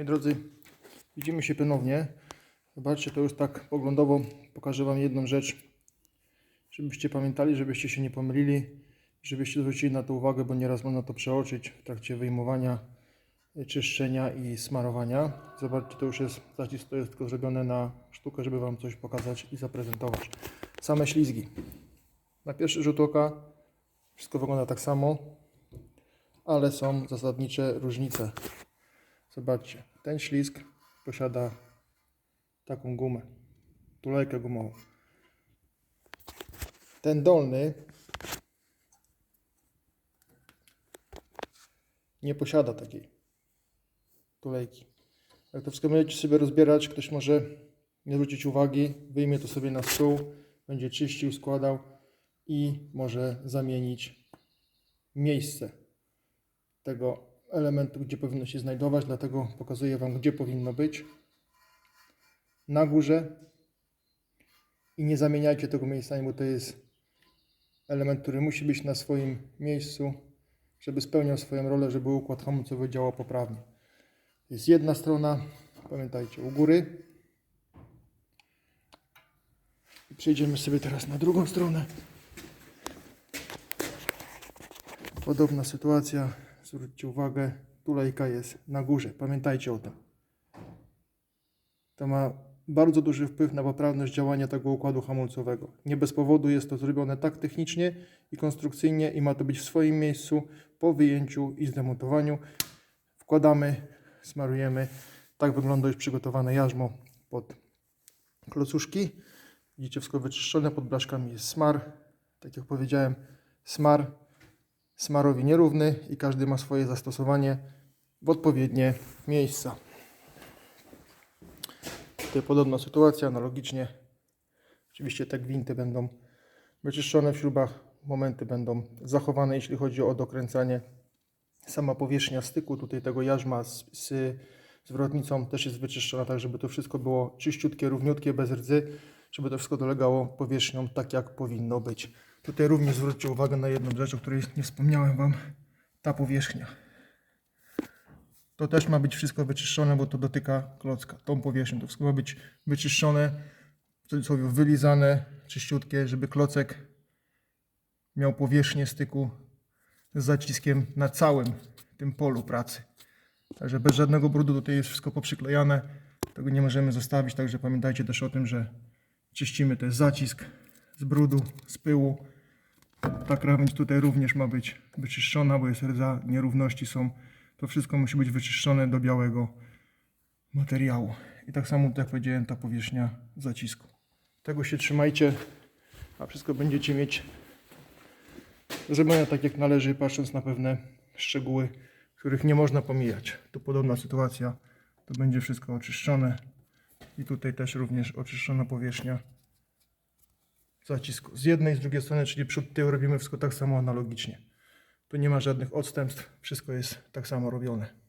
Moi drodzy, widzimy się ponownie. Zobaczcie, to już tak poglądowo pokażę Wam jedną rzecz, żebyście pamiętali, żebyście się nie pomylili, żebyście zwrócili na to uwagę, bo nieraz można to przeoczyć w trakcie wyjmowania, y, czyszczenia i smarowania. Zobaczcie, to już jest zacisk, to jest tylko zrobione na sztukę, żeby Wam coś pokazać i zaprezentować. Same ślizgi. Na pierwszy rzut oka wszystko wygląda tak samo, ale są zasadnicze różnice. Zobaczcie, ten ślizg posiada taką gumę, tulejkę gumową. Ten dolny nie posiada takiej tulejki. Jak to wszystko będziecie sobie rozbierać, ktoś może nie zwrócić uwagi, wyjmie to sobie na stół, będzie czyścił, składał i może zamienić miejsce tego elementu, gdzie powinno się znajdować, dlatego pokazuję Wam, gdzie powinno być. Na górze i nie zamieniajcie tego miejsca, bo to jest element, który musi być na swoim miejscu, żeby spełniał swoją rolę, żeby układ hamulcowy działał poprawnie. Jest jedna strona, pamiętajcie, u góry. I przejdziemy sobie teraz na drugą stronę. Podobna sytuacja. Zwróćcie uwagę, tulejka jest na górze. Pamiętajcie o tym. To ma bardzo duży wpływ na poprawność działania tego układu hamulcowego. Nie bez powodu jest to zrobione tak technicznie i konstrukcyjnie i ma to być w swoim miejscu po wyjęciu i zdemontowaniu. Wkładamy, smarujemy. Tak wygląda już przygotowane jarzmo pod klocuszki. Widzicie, wszystko wyczyszczone, pod blaszkami jest smar. Tak jak powiedziałem, smar smarowi nierówny i każdy ma swoje zastosowanie w odpowiednie miejsca. Tutaj podobna sytuacja, analogicznie. Oczywiście te gwinty będą wyczyszczone w śrubach, momenty będą zachowane, jeśli chodzi o dokręcanie. Sama powierzchnia styku tutaj tego jarzma z, z zwrotnicą też jest wyczyszczona, tak żeby to wszystko było czyściutkie, równiutkie, bez rdzy, żeby to wszystko dolegało powierzchnią tak, jak powinno być. Tutaj również zwróćcie uwagę na jedną rzecz, o której nie wspomniałem Wam. Ta powierzchnia. To też ma być wszystko wyczyszczone, bo to dotyka klocka. Tą powierzchnią. To wszystko ma być wyczyszczone, w cudzysłowie wylizane, czyściutkie, żeby klocek miał powierzchnię styku z zaciskiem na całym tym polu pracy. Także bez żadnego brudu tutaj jest wszystko poprzyklejane. Tego nie możemy zostawić, także pamiętajcie też o tym, że czyścimy jest zacisk z brudu, z pyłu. Ta krawędź tutaj również ma być wyczyszczona, bo jest rdza, nierówności są. To wszystko musi być wyczyszczone do białego materiału. I tak samo, tak jak powiedziałem, ta powierzchnia zacisku. Tego się trzymajcie, a wszystko będziecie mieć zrobione tak jak należy, patrząc na pewne szczegóły, których nie można pomijać. Tu podobna sytuacja, to będzie wszystko oczyszczone i tutaj też również oczyszczona powierzchnia zacisku. Z jednej i z drugiej strony, czyli przód, tył robimy wszystko tak samo analogicznie. Tu nie ma żadnych odstępstw, wszystko jest tak samo robione.